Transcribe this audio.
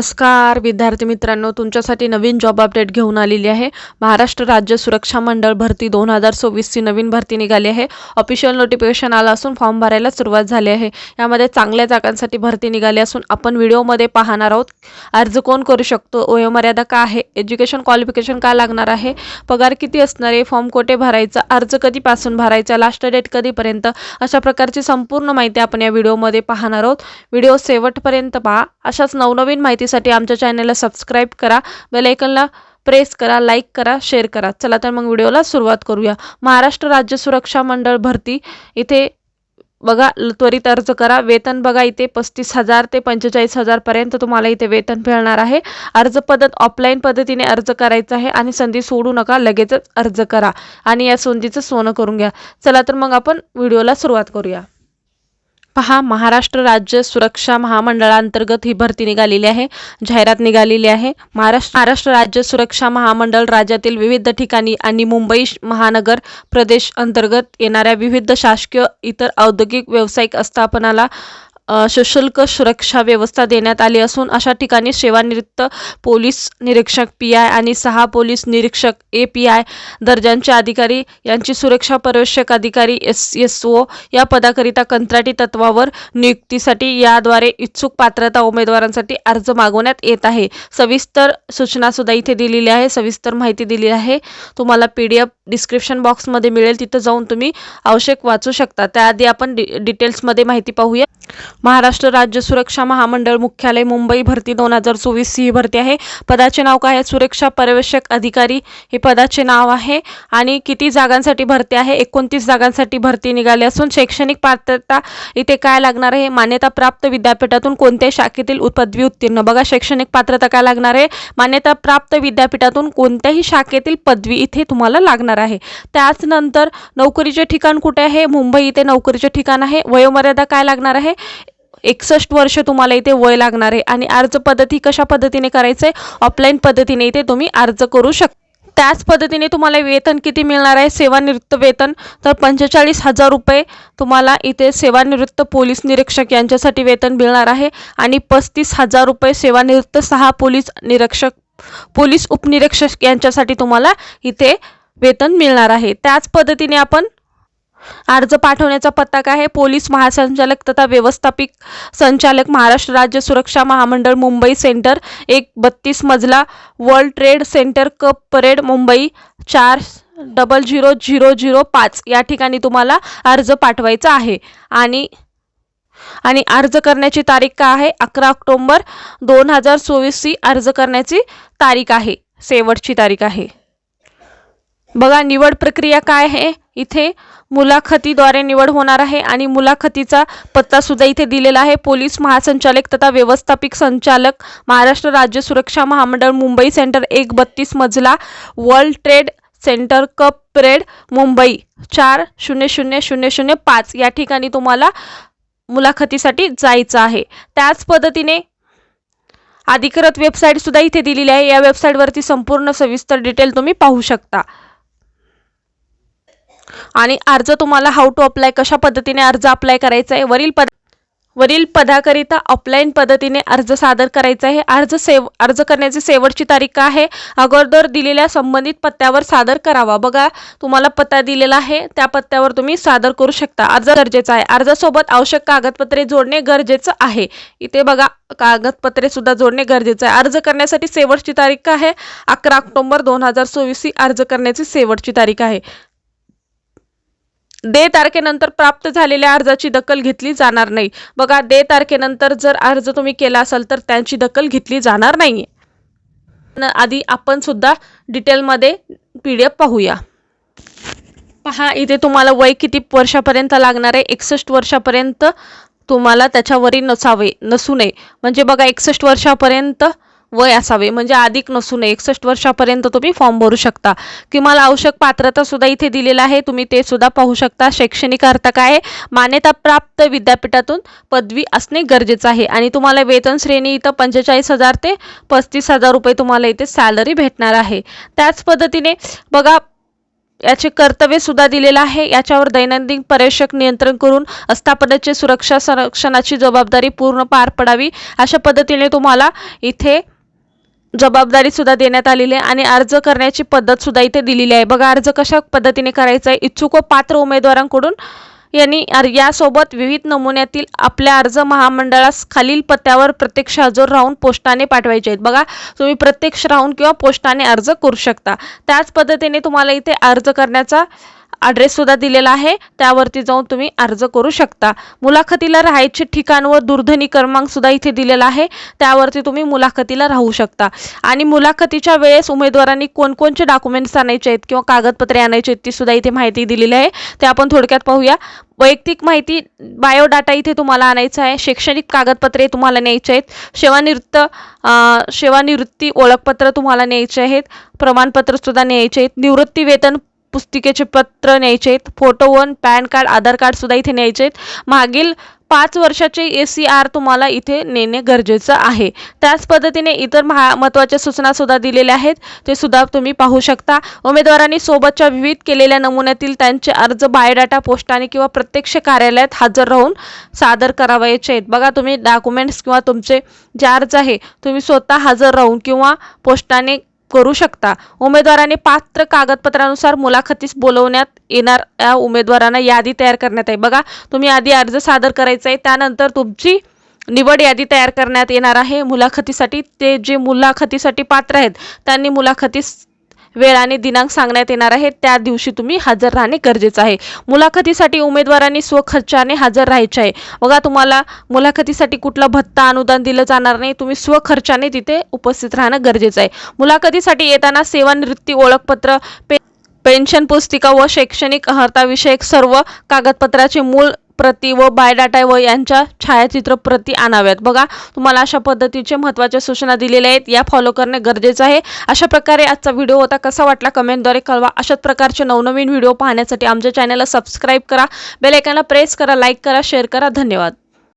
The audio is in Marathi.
नमस्कार विद्यार्थी मित्रांनो तुमच्यासाठी नवीन जॉब अपडेट घेऊन आलेली आहे. महाराष्ट्र राज्य सुरक्षा मंडळ भरती दोन हजार सव्वीसची नवीन भरती निघाली आहे. ऑफिशियल नोटिफिकेशन आलं असून फॉर्म भरायला सुरुवात झाली आहे. यामध्ये चांगल्या जागांसाठी भरती निघाली असून आपण व्हिडिओमध्ये पाहणार आहोत. अर्ज कोण करू शकतो? वयोमर्यादा का आहे? एज्युकेशन क्वालिफिकेशन काय लागणार आहे? पगार किती असणार आहे? फॉर्म कोठे भरायचा? अर्ज कधीपासून भरायचा? लास्ट डेट कधीपर्यंत? अशा प्रकारची संपूर्ण माहिती आपण या व्हिडिओमध्ये पाहणार आहोत. व्हिडिओ शेवटपर्यंत पहा. अशाच नवनवीन माहिती माहितीसाठी आमच्या चॅनलला सबस्क्राईब करा बेलायकनला प्रेस करा लाईक करा शेअर करा. चला तर मग व्हिडिओला सुरुवात करूया. महाराष्ट्र राज्य सुरक्षा मंडळ भरती. इथे बघा त्वरित अर्ज करा. वेतन बघा इथे पस्तीस हजार ते पंचेचाळीस हजारपर्यंत तुम्हाला इथे वेतन मिळणार आहे. अर्ज पद्धत ऑफलाईन पद्धतीने अर्ज करायचा आहे आणि संधी सोडू नका लगेचच अर्ज करा. आणि या संधीचं सोनं करून घ्या. चला तर मग आपण व्हिडिओला सुरुवात करूया. पहा महाराष्ट्र राज्य सुरक्षा महामंडळांतर्गत ही भरती निघालेली आहे जाहिरात निघालेली आहे. महाराष्ट्र महाराष्ट्र राज्य सुरक्षा महामंडळ राज्यातील विविध ठिकाणी आणि मुंबई महानगर प्रदेश अंतर्गत येणाऱ्या विविध शासकीय इतर औद्योगिक व्यावसायिक आस्थापनाला सशुल्क सुरक्षा व्यवस्था देण्यात आली असून अशा ठिकाणी सेवानिवृत्त पोलीस निरीक्षक पी आय आणि सहा पोलीस निरीक्षक ए पी आय दर्जांचे अधिकारी यांची सुरक्षा पर्यवेक्षक अधिकारी एस एस ओ या पदाकरिता कंत्राटी तत्वावर नियुक्तीसाठी याद्वारे इच्छुक पात्रता उमेदवारांसाठी अर्ज मागवण्यात येत आहे. सविस्तर सूचनासुद्धा इथे दिलेली आहे. सविस्तर माहिती दिली आहे. तुम्हाला पी डी एफ डिस्क्रिप्शन बॉक्समध्ये मिळेल तिथं जाऊन तुम्ही आवश्यक वाचू शकता. त्याआधी आपण डि डिटेल्समध्ये माहिती पाहूया. महाराष्ट्र राज्य सुरक्षा महामंडळ मुख्यालय मुंबई भरती दोन हजार चोवीस ही भरती आहे. पदाचे नाव काय आहे? सुरक्षा पर्यवेक्षक अधिकारी हे पदाचे नाव आहे. आणि किती जागांसाठी भरती आहे? एकोणतीस जागांसाठी भरती निघाली असून शैक्षणिक पात्रता इथे काय लागणार आहे? मान्यताप्राप्त विद्यापीठातून कोणत्याही शाखेतील पदवी उत्तीर्ण. बघा शैक्षणिक पात्रता काय लागणार आहे? मान्यताप्राप्त विद्यापीठातून कोणत्याही शाखेतील पदवी इथे तुम्हाला लागणार आहे. त्याचनंतर नोकरीचे ठिकाण कुठे आहे? मुंबई इथे नोकरीचे ठिकाण आहे. वयोमर्यादा काय लागणार आहे? एकसष्ट वर्ष तुम्हाला इथे वय लागणार आहे. आणि अर्ज पद्धती कशा पद्धतीने करायचं? आहे ऑफलाईन पद्धतीने इथे तुम्ही अर्ज करू शकता त्याच पद्धतीने तुम्हाला वेतन किती मिळणार आहे? सेवानिवृत्त वेतन तर पंचेचाळीस हजार रुपये तुम्हाला इथे सेवानिवृत्त पोलीस निरीक्षक यांच्यासाठी वेतन मिळणार आहे. आणि पस्तीस हजार रुपये सेवानिवृत्त सहा पोलीस निरीक्षक पोलीस उपनिरीक्षक यांच्यासाठी तुम्हाला इथे वेतन मिळणार आहे. त्याच पद्धतीने आपण अर्ज पाठवण्याचा पत्ता काय आहे? पोलीस महासंचालक तथा व्यवस्थापिक संचालक महाराष्ट्र राज्य सुरक्षा महामंडळ मुंबई सेंटर एक बत्तीस मजला World Trade Centre Cuffe Parade Mumbai चार डबल झिरो झिरो झिरो पाच या ठिकाणी तुम्हाला अर्ज पाठवायचा आहे. आणि आणि अर्ज करण्याची तारीख काय आहे? अकरा ऑक्टोंबर दोन हजार चोवीसची अर्ज करण्याची तारीख आहे. शेवटची तारीख आहे. बघा निवड प्रक्रिया काय आहे? इथे मुलाखतीद्वारे निवड होणार आहे आणि मुलाखतीचा पत्ता सुद्धा इथे दिलेला आहे. पोलीस महासंचालक तथा व्यवस्थापिक संचालक महाराष्ट्र राज्य सुरक्षा महामंडळ मुंबई सेंटर एक बत्तीस मजला World Trade Centre Cuffe Parade Mumbai चार शून्य शून्य शून्य शून्य पाच या ठिकाणी तुम्हाला मुलाखतीसाठी जायचं आहे. त्याच पद्धतीने अधिकृत वेबसाईट सुद्धा इथे दिलेली आहे. या वेबसाईटवरती संपूर्ण सविस्तर डिटेल तुम्ही पाहू शकता. आणि अर्ज तुम्हाला हाऊ टू अप्लाय कशा पद्धतीने अर्ज अप्लाय करायचा आहे वरील पद वरील पदाकरिता ऑफलाईन पद्धतीने अर्ज सादर करायचा आहे. अर्ज सेव अर्ज करण्याची शेवटची तारीख आहे? अगोदर दिलेल्या संबंधित पत्त्यावर सादर करावा. बघा तुम्हाला पत्ता दिलेला आहे त्या पत्त्यावर तुम्ही सादर करू शकता. अर्ज गरजेचा आहे. अर्जासोबत आवश्यक कागदपत्रे जोडणे गरजेचं आहे. इथे बघा कागदपत्रे सुद्धा जोडणे गरजेचं आहे. अर्ज करण्यासाठी शेवटची तारीख आहे? अकरा ऑक्टोबर दोन हजार चोवीस ही अर्ज करण्याची शेवटची तारीख आहे. दे तारखेनंतर प्राप्त झालेल्या अर्जाची दखल घेतली जाणार नाही. बघा दे तारखेनंतर जर अर्ज तुम्ही केला असाल तर त्यांची दखल घेतली जाणार नाही आधी आपण सुद्धा डिटेलमध्ये पी डी एफ पाहूया. पहा इथे तुम्हाला वय किती वर्षापर्यंत लागणार आहे? एकसष्ट वर्षापर्यंत तुम्हाला त्याच्यावरील नसावे नसू नये. म्हणजे बघा एकसष्ट वर्षापर्यंत वय असावे. म्हणजे अधिक नसून एकसष्ट वर्षापर्यंत तुम्ही फॉर्म भरू शकता. किमान आवश्यक पात्रता सुद्धा इथे दिलेला आहे. तुम्ही ते सुद्धा पाहू शकता. शैक्षणिक अर्थ काय आहे? मान्यताप्राप्त विद्यापीठातून पदवी असणे गरजेचं आहे. आणि तुम्हाला वेतन श्रेणी इथं पंचेचाळीस हजार ते पस्तीस हजार रुपये तुम्हाला इथे सॅलरी भेटणार आहे. त्याच पद्धतीने बघा याचे कर्तव्य सुद्धा दिलेलं आहे. याच्यावर दैनंदिन पर्यवेक्षक नियंत्रण करून आस्थापनाची सुरक्षा संरक्षणाची जबाबदारी पूर्ण पार पडावी. अशा पद्धतीने तुम्हाला इथे जबाबदारी सुद्धा देण्यात आलेली आहे आणि अर्ज करण्याची पद्धत सुद्धा इथे दिलेली आहे. बघा अर्ज कशा पद्धतीने करायचा आहे? इच्छुक व पात्र उमेदवारांकडून यांनी यासोबत विविध नमुन्यातील आपल्या अर्ज महामंडळास खालील पत्त्यावर प्रत्यक्ष हजर राहून पोस्टाने पाठवायचे आहेत. बघा तुम्ही प्रत्यक्ष राहून किंवा पोस्टाने अर्ज करू शकता. त्याच पद्धतीने तुम्हाला इथे अर्ज करण्याचा ॲड्रेस सुद्धा दिलेला आहे. त्यावरती जाऊन तुम्ही अर्ज करू शकता. मुलाखतीला राहायचे ठिकाण व दूरध्वनी क्रमांक सुद्धा इथे दिलेला आहे. त्यावरती तुम्ही मुलाखतीला राहू शकता. आणि मुलाखतीच्या वेळेस उमेदवारांनी कोणकोणचे डॉक्युमेंट्स आणायचे आहेत किंवा कागदपत्रे आणायचे आहेत ती सुद्धा इथे माहिती दिलेली आहे. ते आपण थोडक्यात पाहूया. वैयक्तिक माहिती बायोडाटा इथे तुम्हाला आणायचा आहे. शैक्षणिक कागदपत्रे तुम्हाला न्यायचे आहेत. सेवानिवृत्त सेवानिवृत्ती ओळखपत्र तुम्हाला न्यायचे आहेत. प्रमाणपत्रसुद्धा न्यायचे आहेत. निवृत्ती वेतन पुस्तिकेचे पत्र न्यायचे आहेत photo one PAN card Aadhaar कार्डसुद्धा इथे न्यायचे आहेत मागील पाच वर्षाचे ए सी आर तुम्हाला इथे नेणे गरजेचं आहे. त्याच पद्धतीने इतर महा महत्त्वाच्या सूचनासुद्धा दिलेल्या आहेत. ते सुद्धा तुम्ही पाहू शकता. उमेदवारांनी सोबतच्या विविध केलेल्या नमुन्यातील त्यांचे अर्ज बायोडाटा पोस्टाने किंवा प्रत्यक्ष कार्यालयात हजर राहून सादर करावायचे आहेत. बघा तुम्ही डॉक्युमेंट्स किंवा तुमचे जे अर्ज आहे तुम्ही स्वतः हजर राहून किंवा पोस्टाने करू शकता. उमेदवाराने पात्र कागदपत्रानुसार मुलाखतीस बोलवण्यात येणार या उमेदवारांना यादी तयार करण्यात आहे. बघा तुम्ही आधी अर्ज सादर करायचा आहे त्यानंतर तुमची निवड यादी तयार करण्यात येणार आहे. मुलाखतीसाठी ते जे मुलाखतीसाठी पात्र आहेत त्यांनी मुलाखतीस वेळ आणि दिनांक सांगण्यात येणार आहे त्या दिवशी तुम्ही हजर राहणे गरजेचं आहे. मुलाखतीसाठी उमेदवारांनी स्वखर्चाने हजर राहायचे आहे. बघा तुम्हाला मुलाखतीसाठी कुठला भत्ता अनुदान दिलं जाणार नाही. तुम्ही स्वखर्चाने तिथे उपस्थित राहणं गरजेचं आहे. मुलाखतीसाठी येताना सेवानिवृत्ती ओळखपत्र पे पेन्शन पुस्तिका व शैक्षणिक अर्हताविषयक सर्व कागदपत्राचे मूळ प्रती व बायोडाटा व यांच्या छायाचित्र प्रती आणाव्यात. बघा तुम्हाला अशा पद्धतीचे महत्त्वाच्या सूचना दिलेल्या आहेत. या फॉलो करणे गरजेचं आहे. अशा प्रकारे आजचा व्हिडिओ होता. कसा वाटला कमेंटद्वारे कळवा. अशाच प्रकारचे नवनवीन व्हिडिओ पाहण्यासाठी आमच्या चॅनलला सबस्क्राईब करा. बेल प्रेस करा लाईक करा शेअर करा. धन्यवाद.